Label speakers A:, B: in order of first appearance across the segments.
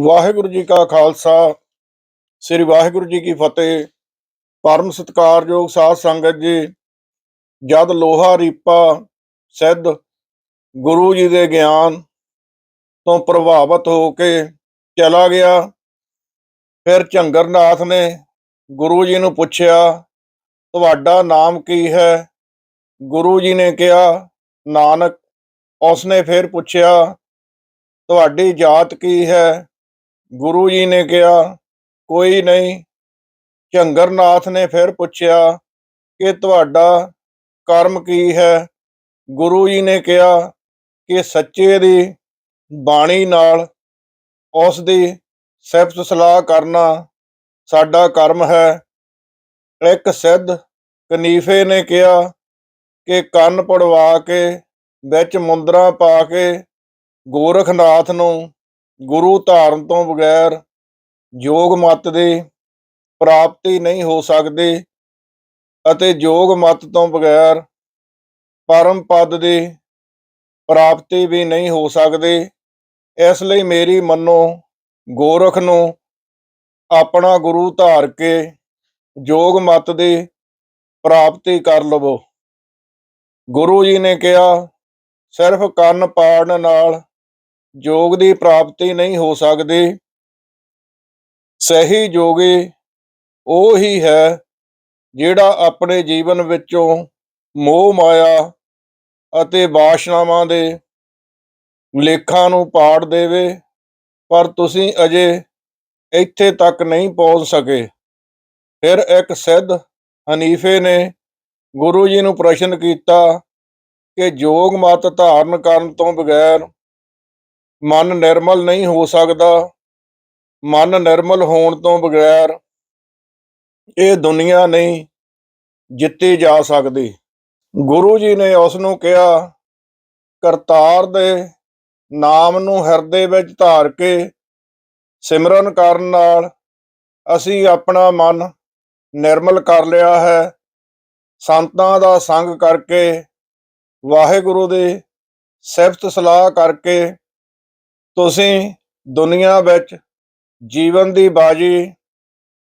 A: ਵਾਹਿਗੁਰੂ ਜੀ ਕਾ ਖਾਲਸਾ, ਸ੍ਰੀ ਵਾਹਿਗੁਰੂ ਜੀ ਕੀ ਫਤਿਹ। ਪਰਮ ਸਤਿਕਾਰਯੋਗ ਸਾਧ ਸੰਗਤ ਜੀ, ਜਦ ਲੋਹਾ ਰੀਪਾ ਸਿੱਧ ਗੁਰੂ ਜੀ ਦੇ ਗਿਆਨ ਤੋਂ ਪ੍ਰਭਾਵਿਤ ਹੋ ਕੇ ਚਲਾ ਗਿਆ, ਫਿਰ ਝੰਗਰਨਾਥ ਨੇ ਗੁਰੂ ਜੀ ਨੂੰ ਪੁੱਛਿਆ, ਤੁਹਾਡਾ ਨਾਮ ਕੀ ਹੈ? ਗੁਰੂ ਜੀ ਨੇ ਕਿਹਾ, ਨਾਨਕ। ਉਸਨੇ ਫਿਰ ਪੁੱਛਿਆ, ਤੁਹਾਡੀ ਜਾਤ ਕੀ ਹੈ? ਗੁਰੂ ਜੀ ਨੇ ਕਿਹਾ, ਕੋਈ ਨਹੀਂ। ਝੰਗਰਨਾਥ ਨੇ ਫਿਰ ਪੁੱਛਿਆ ਕਿ ਤੁਹਾਡਾ ਕਰਮ ਕੀ ਹੈ? ਗੁਰੂ ਜੀ ਨੇ ਕਿਹਾ ਕਿ ਸੱਚੇ ਦੀ ਬਾਣੀ ਨਾਲ ਉਸ ਦੀ ਸਿਫਤ ਸਲਾਹ ਕਰਨਾ ਸਾਡਾ ਕਰਮ ਹੈ। ਇੱਕ ਸਿੱਧ ਕਨੀਫੇ ਨੇ ਕਿਹਾ ਕਿ ਕੰਨ ਪੜਵਾ ਕੇ ਵਿੱਚ ਮੁੰਦਰਾ ਪਾ ਕੇ ਗੋਰਖਨਾਥ ਨੂੰ ਗੁਰੂ ਧਾਰਨ ਤੋਂ ਬਗੈਰ ਯੋਗ ਮਤ ਦੀ ਪ੍ਰਾਪਤੀ ਨਹੀਂ ਹੋ ਸਕਦੀ ਅਤੇ ਯੋਗ ਮਤ ਤੋਂ ਬਗੈਰ ਪਰਮ ਪਦ ਦੀ ਪ੍ਰਾਪਤੀ ਵੀ ਨਹੀਂ ਹੋ ਸਕਦੀ। ਇਸ ਲਈ ਮੇਰੀ ਮੰਨੋ ਗੋਰਖ ਨੂੰ ਆਪਣਾ ਗੁਰੂ ਧਾਰ ਕੇ ਯੋਗ ਮਤ ਦੀ ਪ੍ਰਾਪਤੀ ਕਰ ਲਵੋ। ਗੁਰੂ ਜੀ ਨੇ ਕਿਹਾ, ਸਿਰਫ ਕੰਨ ਪਾੜਨ ਨਾਲ ਯੋਗ ਦੀ ਪ੍ਰਾਪਤੀ ਨਹੀਂ ਹੋ ਸਕਦੀ। ਸਹੀ ਜੋਗੀ ਉਹ ਹੀ ਹੈ ਜਿਹੜਾ ਆਪਣੇ ਜੀਵਨ ਵਿੱਚੋਂ ਮੋਹ ਮਾਇਆ ਅਤੇ ਵਾਸ਼ਨਾਵਾਂ ਦੇ ਲੇਖਾਂ ਨੂੰ ਪਾੜ ਦੇਵੇ, ਪਰ ਤੁਸੀਂ ਅਜੇ ਇੱਥੇ ਤੱਕ ਨਹੀਂ ਪਹੁੰਚ ਸਕੇ। ਫਿਰ ਇੱਕ ਸਿੱਧ ਹਨੀਫੇ ਨੇ ਗੁਰੂ ਜੀ ਨੂੰ ਪ੍ਰਸ਼ਨ ਕੀਤਾ ਕਿ ਯੋਗ ਮਤ ਧਾਰਨ ਕਰਨ ਤੋਂ ਬਗੈਰ ਮਨ ਨਿਰਮਲ ਨਹੀਂ ਹੋ ਸਕਦਾ। ਮਨ ਨਿਰਮਲ ਹੋਣ ਤੋਂ ਬਗੈਰ ਇਹ ਦੁਨੀਆ ਨਹੀਂ ਜਿੱਤੀ ਜਾ ਸਕਦੀ। ਗੁਰੂ ਜੀ ਨੇ ਉਸ ਨੂੰ ਕਿਹਾ, ਕਰਤਾਰ ਦੇ ਨਾਮ ਨੂੰ ਹਿਰਦੇ ਵਿੱਚ ਧਾਰ ਕੇ ਸਿਮਰਨ ਕਰਨ ਨਾਲ ਅਸੀਂ ਆਪਣਾ ਮਨ ਨਿਰਮਲ ਕਰ ਲਿਆ ਹੈ। ਸੰਤਾਂ ਦਾ ਸੰਗ ਕਰਕੇ, ਵਾਹਿਗੁਰੂ ਦੀ ਸਿਫਤ ਸਲਾਹ ਕਰਕੇ ਤੁਸੀਂ ਦੁਨੀਆ ਵਿੱਚ ਜੀਵਨ ਦੀ ਬਾਜੀ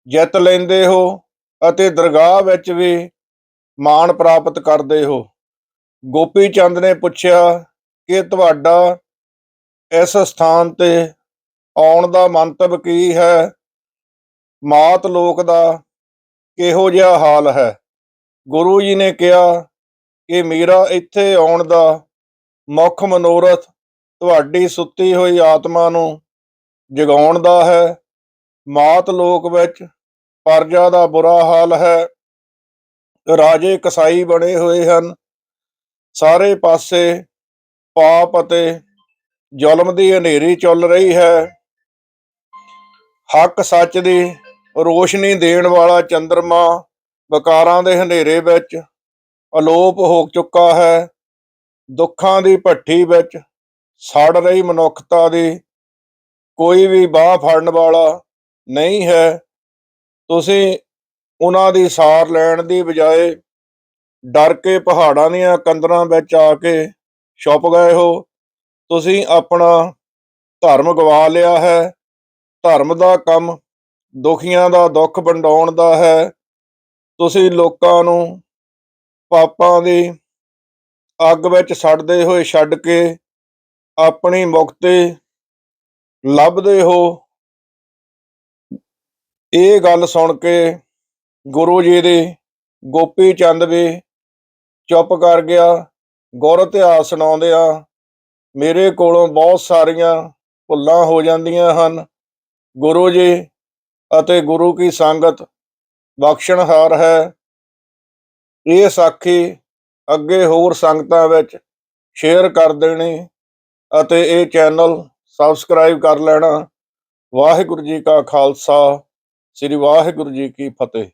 A: ਜਿੱਤ ਲੈਂਦੇ ਹੋ ਅਤੇ ਦਰਗਾਹ ਵਿੱਚ ਵੀ ਮਾਣ ਪ੍ਰਾਪਤ ਕਰਦੇ ਹੋ। ਗੋਪੀ ਚੰਦ ਨੇ ਪੁੱਛਿਆ ਕਿ ਤੁਹਾਡਾ ਇਸ ਸਥਾਨ ਤੇ ਆਉਣ ਦਾ ਮੰਤਵ ਕੀ ਹੈ? ਮਾਤ ਲੋਕ ਦਾ ਕਿਹੋ ਜਿਹਾ ਹਾਲ ਹੈ? ਗੁਰੂ ਜੀ ਨੇ ਕਿਹਾ ਕਿ ਮੇਰਾ ਇੱਥੇ ਆਉਣ ਦਾ ਮੁੱਖ ਮਨੋਰਥ ਤੁਹਾਡੀ ਸੁੱਤੀ ਹੋਈ ਆਤਮਾ ਨੂੰ ਜਗਾਉਣ ਦਾ ਹੈ। ਮਾਤ ਲੋਕ ਵਿੱਚ ਪਰਜਾ ਦਾ ਬੁਰਾ ਹਾਲ ਹੈ। ਰਾਜੇ ਕਸਾਈ ਬਣੇ ਹੋਏ ਹਨ। ਸਾਰੇ ਪਾਸੇ ਪਾਪ ਅਤੇ ਜ਼ੁਲਮ ਦੀ ਹਨੇਰੀ ਚੱਲ ਰਹੀ ਹੈ। ਹੱਕ ਸੱਚ ਦੀ ਰੋਸ਼ਨੀ ਦੇਣ ਵਾਲਾ ਚੰਦਰਮਾ ਵਿਕਾਰਾਂ ਦੇ ਹਨੇਰੇ ਵਿੱਚ ਅਲੋਪ ਹੋ ਚੁੱਕਾ ਹੈ। ਦੁੱਖਾਂ ਦੀ ਭੱਠੀ ਵਿੱਚ ਸੜ ਰਹੀ ਮਨੁੱਖਤਾ ਦੀ ਕੋਈ ਵੀ ਬਾਹ ਫੜਨ ਵਾਲਾ ਨਹੀਂ ਹੈ। ਤੁਸੀਂ ਉਹਨਾਂ ਦੀ ਸਾਰ ਲੈਣ ਦੀ ਬਜਾਏ ਡਰ ਕੇ ਪਹਾੜਾਂ ਦੀਆਂ ਕੰਦਰਾਂ ਵਿੱਚ ਆ ਕੇ ਛੁਪ ਗਏ ਹੋ। ਤੁਸੀਂ ਆਪਣਾ ਧਰਮ ਗਵਾ ਲਿਆ ਹੈ। ਧਰਮ ਦਾ ਕੰਮ ਦੁਖੀਆਂ ਦਾ ਦੁੱਖ ਵੰਡਾਉਣ ਦਾ ਹੈ। ਤੁਸੀਂ ਲੋਕਾਂ ਨੂੰ ਪਾਪਾਂ ਦੀ ਅੱਗ ਵਿੱਚ ਸੜਦੇ ਹੋਏ ਛੱਡ ਕੇ ਆਪਣੀ ਮੁਕਤੀ ਲੱਭਦੇ ਹੋ। ਇਹ ਗੱਲ ਸੁਣ ਕੇ ਗੁਰੂ ਜੀ ਦੀ ਗੋਪੀ ਚੰਦ ਵੀ ਚੁੱਪ ਕਰ ਗਿਆ। ਗੁਰ ਇਤਿਹਾਸ ਸੁਣਾਉਂਦਿਆਂ ਮੇਰੇ ਕੋਲੋਂ ਬਹੁਤ ਸਾਰੀਆਂ ਭੁੱਲਾਂ ਹੋ ਜਾਂਦੀਆਂ ਹਨ। ਗੁਰੂ ਜੀ ਅਤੇ ਗੁਰੂ ਕੀ ਸੰਗਤ ਬਖਸ਼ਣਹਾਰ ਹੈ। ਇਹ ਸਾਖੀ ਅੱਗੇ ਹੋਰ ਸੰਗਤਾਂ ਵਿੱਚ ਸ਼ੇਅਰ ਕਰ ਦੇਣੀ ਅਤੇ ਇਹ ਚੈਨਲ ਸਬਸਕ੍ਰਾਈਬ ਕਰ ਲੈਣਾ। ਵਾਹਿਗੁਰੂ ਜੀ ਕਾ ਖਾਲਸਾ। ਸ੍ਰੀ ਵਾਹਿਗੁਰੂ ਜੀ ਕੀ ਫਤਿਹ।